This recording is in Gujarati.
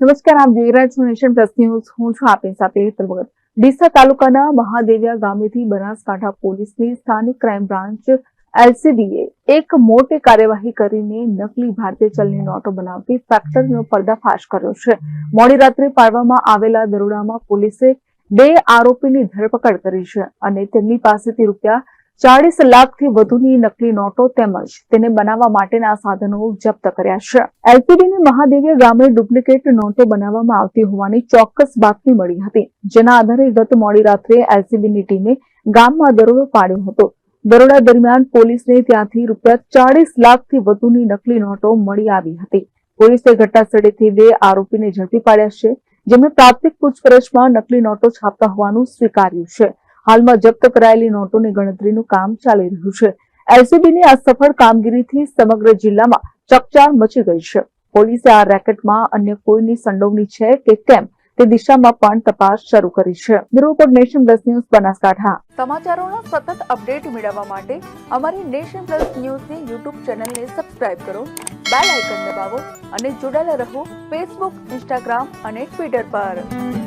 નમસ્કાર, આપ જોઈ રહ્યા છો નેશન પ્લસ ન્યૂઝ. હું છું આપની સાથે હેતલ ભગત. ડીસા તાલુકાના મહાદેવિયા ગામેથી બનાસકાંઠા પોલીસની સ્થાનિક ક્રાઇમ બ્રાન્ચ એલસીબીએ એક મોટી કાર્યવાહી કરીને નકલી ભારતીય ચલની નોટો બનાવતી ફેક્ટરીનો પર્દાફાશ કર્યો છે. મોડી રાત્રે પાડવામાં આવેલા દરોડામાં પોલીસે બે આરોપીની ધરપકડ કરી છે અને તેમની પાસેથી રૂપિયા ચાળીસ લાખથી વધુની નકલી નોટો તેમજ તેને બનાવવા માટેના સાધનો જપ્ત કર્યા છે. એલપીડીની મહાદેવીય ગામે ડુપ્લિકેટ નોટો બનાવવામાં આવતી હોવાની ચોક્કસ બાતમી મળી હતી, જેના આધારે ગત મોડી રાત્રે એલસીબીની ટીમે ગામમાં દરોડો પાડ્યો હતો. દરોડા દરમિયાન પોલીસને ત્યાંથી રૂપિયા ચાળીસ લાખથી વધુની નકલી નોટો મળી આવી હતી. પોલીસે ઘટનાસ્થળેથી બે આરોપીને ઝડપી પાડ્યા છે, જેમણે પ્રાથમિક પૂછપરછમાં નકલી નોટો છાપતા હોવાનું સ્વીકાર્યું છે. હાલમાં જપ્ત કરાયેલી નોટોની ગણતરીનું કામ ચાલી રહ્યું છે. એલસીબીની આ સફળ કામગીરીથી સમગ્ર જિલ્લામાં ચકચાર મચી ગઈ છે. પોલીસે આ રેકેટમાં અન્ય કોઈની સંડોવણી છે કે કેમ તે દિશામાં પણ તપાસ શરૂ કરી છે. Bureau nation plus news Banaskantha. સમાચારોના સતત અપડેટ મેળવવા માટે અમારી નેશન પ્લસ ન્યૂઝની યુટ્યુબ ચેનલને સબસ્ક્રાઇબ કરો, બેલ આઇકન દબાવો અને જોડાયેલા રહો ફેસબુક, ઇન્સ્ટાગ્રામ અને ટ્વિટર પર.